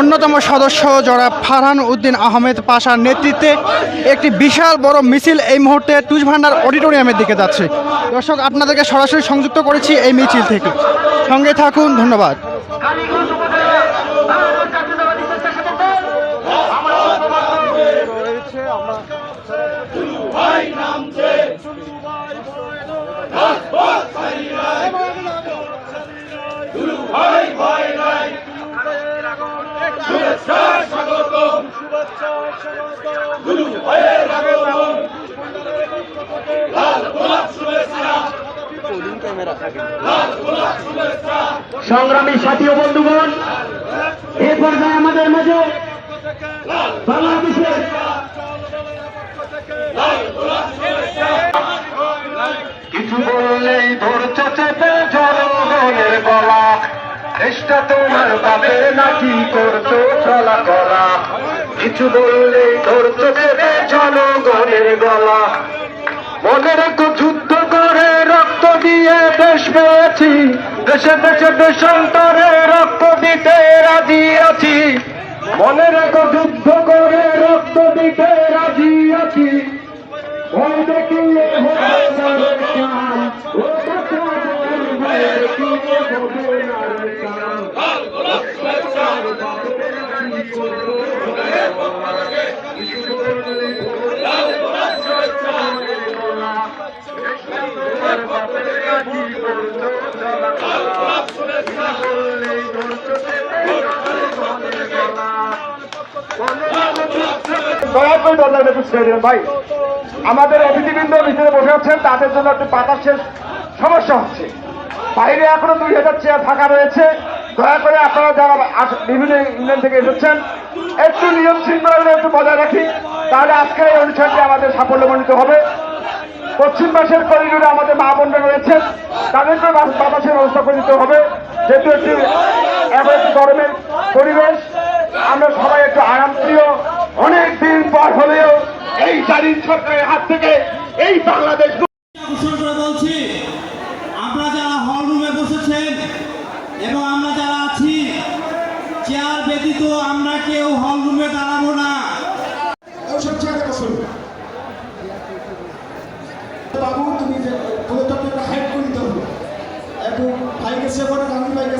অন্যতম সদস্য জনাব ফারহান উদ্দিন আহমেদ পাশার নেতৃত্বে একটি বিশাল বড় মিছিল এই মুহূর্তে তুষ ভান্ডার অডিটোরিয়ামের দিকে যাচ্ছে। দর্শক, আপনাদেরকে সরাসরি সংযুক্ত করেছি এই মিছিল থেকে। সঙ্গে থাকুন, ধন্যবাদ। সংগ্রামী সাথী ও বন্ধুগণ এ পর্যায়ে আমাদের মাঝে বাংলাদেশের চেষ্টা তোমার বাপের নাকি করছ চলা করা? কিছু বললেই ধরছ চেপে জনগণের গলা। মনে রেখো যুদ্ধ করে রক্ত দিয়ে দেশ পেয়েছি। দেশে দেশে দেশান্তরে রক্ত দিতে রাজি আছি। মনে রেখো যুদ্ধ করে রক্ত দিতে রাজি আছি। ওই দেখিয়ে ভয়ে দেখিয়ে দয়া করে আমাদের অতিথিবৃন্দ ভিতরে বসে আছেন, তাদের জন্য একটু বাতাসের সমস্যা হচ্ছে। বাইরে এখনও দুই হাজার চেয়ার ফাঁকা রয়েছে। দয়া করে আপনারা যারা বিভিন্ন ইউনিয়ন থেকে এসেছেন, একটু নিয়ম শৃঙ্খলা একটু বজায় রাখি। তাহলে আজকের এই অনুষ্ঠানটি আমাদের সাফল্যমণ্ডিত হবে। পশ্চিম পাশের করিডোরে আমাদের মা বোনরা রয়েছেন তাদেরকে বাতাসের ব্যবস্থা করে দিতে হবে। যেহেতু একটি এমন গরমের পরিবেশ, আমরা সবাই একটু আরামপ্রিয়। অনেক দিন পর হলেও এই জারির সরকারের হাত থেকে এই বাংলাদেশ আমরা যারা হল রুমে বসেছেন এবং আমরা যারা আছি, চেয়ার ব্যতীত আমরা কেউ হল বাইক আছে ওখানে গান্ধী বাইক